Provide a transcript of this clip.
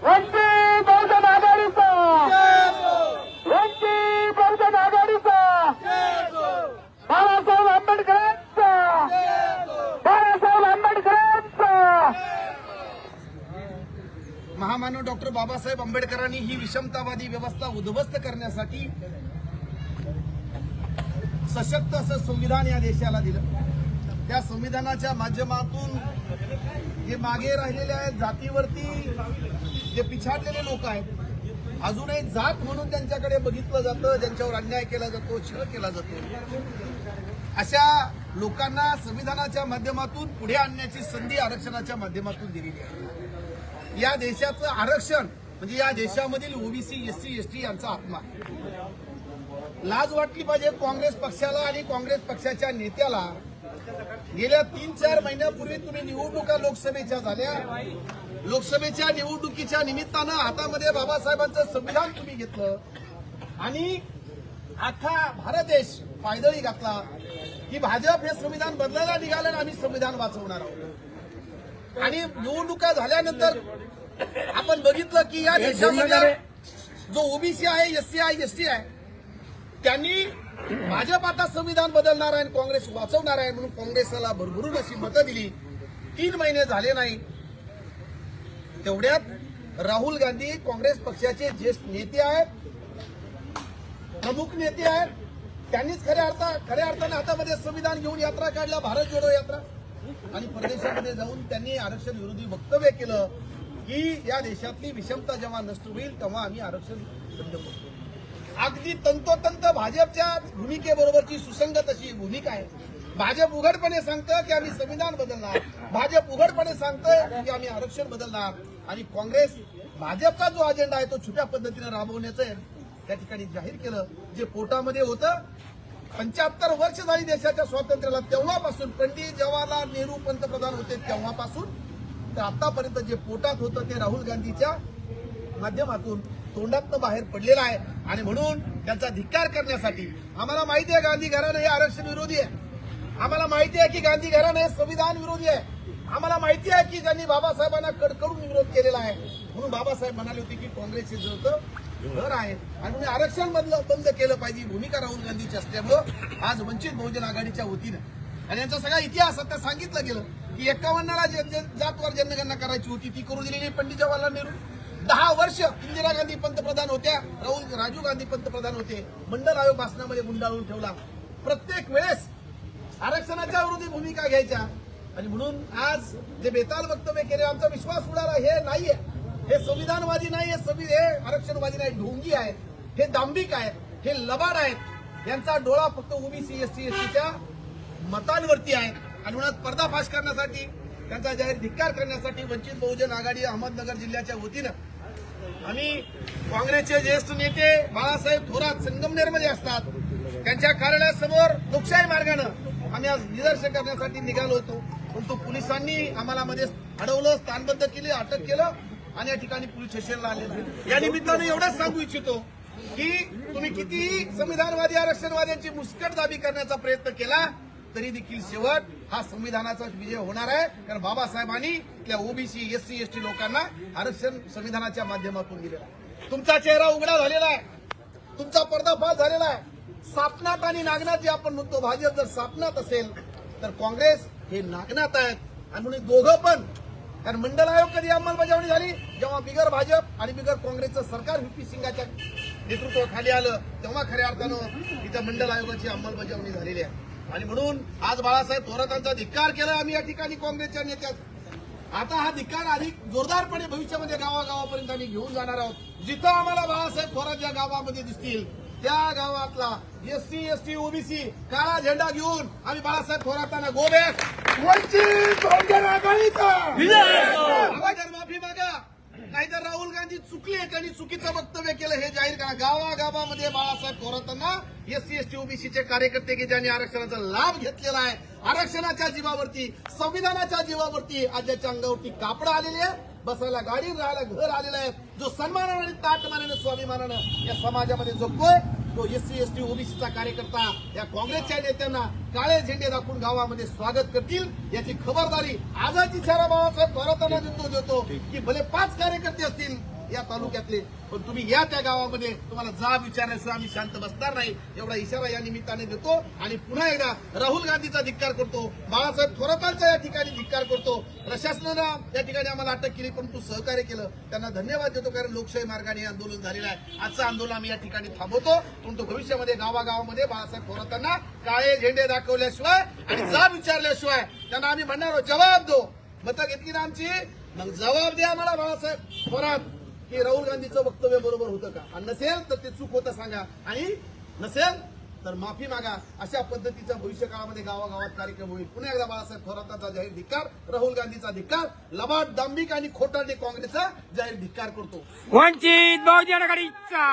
वंचित बहुजन आघाडीचा वंचित बहुजन आघाडीचा बाळासाहेब आंबेडकरांचा बाळासाहेब आंबेडकरांचा महामानव डॉक्टर बाबासाहेब आंबेडकरांनी ही विषमतावादी व्यवस्था उद्ध्वस्त करण्यासाठी सशक्त असं संविधान या देशाला दिलं. त्या संविधानाच्या माध्यमातून जे मागे राहिलेले आहेत जातीवरती जे पिछाडलेले लोक आहेत अजूनही जात म्हणून त्यांच्याकडे बघितलं जातं ज्यांच्यावर अन्याय केला जातो छळ केला जातो. अशा लोकांना संविधानाच्या माध्यमातून पुढे आणण्याची संधी आरक्षणाच्या माध्यमातून दिलेली आहे. या देशाचं आरक्षण म्हणजे या देशामधील ओबीसी एससी एसटी यांचा आत्मा. लाज वाटली पाहिजे काँग्रेस पक्षाला आणि काँग्रेस पक्षाच्या नेत्याला. गेल्या तीन चार महिन्यापूर्वी तुम्ही निवडणुका लोकसभेच्या झाल्या. लोकसभेच्या निवडणुकीच्या निमित्तानं हातामध्ये बाबासाहेबांचं संविधान तुम्ही घेतलं. आणि अख्खा भारत देश पायदळी घातला. की भाजप हे संविधान बदलायला निघालं आणि आम्ही संविधान वाचवणार आहोत. आणि निवडणुका झाल्यानंतर आपण बघितलं की या देशामध्ये जो ओबीसी आहे एससी आहे एसटी आहे त्यांनी भाजप आता संविधान बदलणार आहे काँग्रेस वाचवणार आहे म्हणून काँग्रेसला भरभरून अशी मतं दिली. तीन महिने झाले नाही. तेवढ्यात राहुल गांधी काँग्रेस पक्षाचे ज्येष्ठ नेते आहेत. प्रमुख नेते आहेत. त्यांनीच खऱ्या अर्था खऱ्या अर्थाने हातामध्ये संविधान घेऊन यात्रा काढल्या भारत जोडो यात्रा. आणि परदेशामध्ये जाऊन त्यांनी आरक्षण विरोधी वक्तव्य केलं. की या देशातली विषमता जेव्हा नष्ट होईल तेव्हा आम्ही आरक्षण बंद करतो. अगदी तंतोतंत भाजपच्या भूमिकेबरोबरची सुसंगत अशी भूमिका आहे. भाजप उघडपणे सांगतं की आम्ही संविधान बदलणार. भाजप उघडपणे सांगतं की आम्ही आरक्षण बदलणार. आणि काँग्रेस भाजपचा जो अजेंडा आहे तो छुप्या पद्धतीनं राबवण्याचं आहे त्या ठिकाणी जाहीर केलं जे पोटामध्ये होतं. पंच्याहत्तर वर्ष झाली देशाच्या स्वातंत्र्याला तेव्हापासून पंडित जवाहरलाल नेहरू पंतप्रधान होते तेव्हापासून. तर आतापर्यंत जे पोटात होतं ते राहुल गांधीच्या माध्यमातून तोंडातनं बाहेर पडलेलं आहे. आणि म्हणून त्यांचा धिक्कार करण्यासाठी आम्हाला माहिती आहे गांधी घराणं हे आरक्षण विरोधी आहे. आम्हाला माहिती आहे की गांधी घराणं हे संविधान विरोधी आहे. आम्हाला माहिती आहे की ज्यांनी बाबासाहेबांना कडकडून विरोध केलेला आहे. म्हणून बाबासाहेब म्हणाले होते की काँग्रेस हे जळतं घर आहे. आणि म्हणून आरक्षण बंद बंद केलं पाहिजे. भूमिका राहुल गांधीची असल्यामुळं आज वंचित बहुजन आघाडीच्या वतीनं. आणि यांचा सगळा इतिहास आता सांगितलं गेलं. की एकावन्नला जातवार जनगणना करायची होती ती करू दिलेली पंडित जवाहरलाल नेहरू. दहा वर्ष इंदिरा गांधी पंतप्रधान होत्या राहुल राजीव गांधी पंतप्रधान होते. मंडल आयोग भाषणामध्ये गुंडाळून ठेवला. प्रत्येक वेळेस आरक्षणाच्या विरोधी भूमिका घ्यायच्या. आणि म्हणून आज जे बेताल वक्तव्य केले आमचा विश्वास उडाला हे नाहीये. हे संविधानवादी नाही हे संवि हे आरक्षणवादी नाही ढोंगी आहेत हे दांभिक आहेत हे लबाड आहेत. यांचा डोळा फक्त ओबीसी एस एसटीच्या मतांवरती आहे. आणि म्हणून पर्दाफाश करण्यासाठी त्यांचा जाहीर धिक्कार करण्यासाठी वंचित बहुजन आघाडी अहमदनगर जिल्ह्याच्या वतीनं आम्ही काँग्रेसचे ज्येष्ठ नेते बाळासाहेब थोरात संगमनेरमध्ये असतात. त्यांच्या कार्यालयासमोर लोकशाही मार्गानं आम्ही आज निदर्शन करण्यासाठी निघालो होतो. परंतु पोलिसांनी आम्हाला मध्ये अडवलं स्थानबद्ध केले अटक केलं आणि या ठिकाणी पोलीस स्टेशनला आले या निमित्तानं एवढंच सांगू इच्छितो की तुम्ही कितीही संविधानवादी आरक्षणवाद्यांची मुस्कट दाबी करण्याचा प्रयत्न केला तरी देखील शेवट हा संविधानाचा विजय होणार आहे. कारण बाबासाहेबांनी त्या ओबीसी एससी एसटी लोकांना आरक्षण संविधानाच्या माध्यमातून दिलेला आहे. तुमचा चेहरा उघडा झालेला आहे. तुमचा पर्दाफाश झालेला आहे. सापनात आणि नागनाथ जे आपण म्हणतो भाजप जर सापनात असेल तर काँग्रेस हे नागनाथ आहेत. आणि म्हणून दोघं पण. कारण मंडल आयोग कधी अंमलबजावणी झाली? जेव्हा बिगर भाजप आणि बिगर काँग्रेसचं सरकार व्ही पी सिंगाच्या नेतृत्वाखाली आलं तेव्हा खऱ्या अर्थानं इथं मंडल आयोगाची अंमलबजावणी झालेली आहे. आणि म्हणून आज बाळासाहेब थोरातांचा धिक्कार केला आम्ही या ठिकाणी काँग्रेसच्या नेत्यात. आता हा धिक्कार अधिक जोरदारपणे भविष्यामध्ये गावागावापर्यंत आम्ही घेऊन जाणार आहोत. जिथं आम्हाला बाळासाहेब थोरात ज्या गावामध्ये दिसतील त्या गावातला एससी एसटी ओबीसी काळा झेंडा घेऊन आम्ही बाळासाहेब थोरातांना गोबॅक वंचित आघाडीचा. माफी मागा. नाहीतर राहुल गांधी चुकले त्यांनी चुकीचं वक्तव्य केलं हे जाहीर करा. गावागावामध्ये बाळासाहेब थोरातांना एससी एसटी ओबीसीचे कार्यकर्ते की ज्यांनी आरक्षणाचा लाभ घेतलेला आहे आरक्षणाच्या जीवावरती संविधानाच्या जीवावरती आजच्या अंगावरती कापड आलेली आहे बसायला गाडी राहायला घर आलेलं आहे. जो सन्मानाने आणि ताटमानानं स्वाभिमानानं या समाजामध्ये जगतोय तो एससी एसटी ओबीसीचा कार्यकर्ता या काँग्रेसच्या नेत्यांना काळे झेंडे दाखवून गावामध्ये स्वागत करतील. याची खबरदारी आजच इशारा बाबासाहेब थोरातांना देतो देतो की भले पाच कार्यकर्ते असतील या तालुक्यातले पण तुम्ही या त्या गावामध्ये तुम्हाला जा विचारल्याशिवाय आम्ही शांत बसणार नाही. एवढा इशारा या निमित्ताने देतो आणि पुन्हा एकदा राहुल गांधीचा धिक्कार करतो. बाळासाहेब थोरातांचा या ठिकाणी धिक्कार करतो. प्रशासनानं या ठिकाणी आम्हाला अटक केली परंतु सहकार्य केलं. त्यांना धन्यवाद देतो कारण लोकशाही मार्गाने हे आंदोलन झालेलं आहे. आजचं आंदोलन आम्ही या ठिकाणी थांबवतो. परंतु भविष्यामध्ये गावागावामध्ये बाळासाहेब थोरातांना काळे झेंडे दाखवल्याशिवाय आणि जा विचारल्याशिवाय त्यांना आम्ही म्हणणार आहोत, जबाब दो. मतं घेतली ना आमची? मग जबाब द्या आम्हाला बाळासाहेब थोरात. की राहुल गांधीचं वक्तव्य बरोबर होतं का? आणि नसेल तर ते चूक होतं सांगा. आणि नसेल तर माफी मागा. अशा पद्धतीचा भविष्य काळामध्ये गावागावात कार्यक्रम होईल. पुन्हा एकदा बाळासाहेब थोरातांचा जाहीर धिक्कार राहुल गांधीचा धिक्कार लबाड दांभिक आणि खोटारडे काँग्रेसचा जाहीर धिक्कार करतो. वंचित बहुजन आघाडीचा.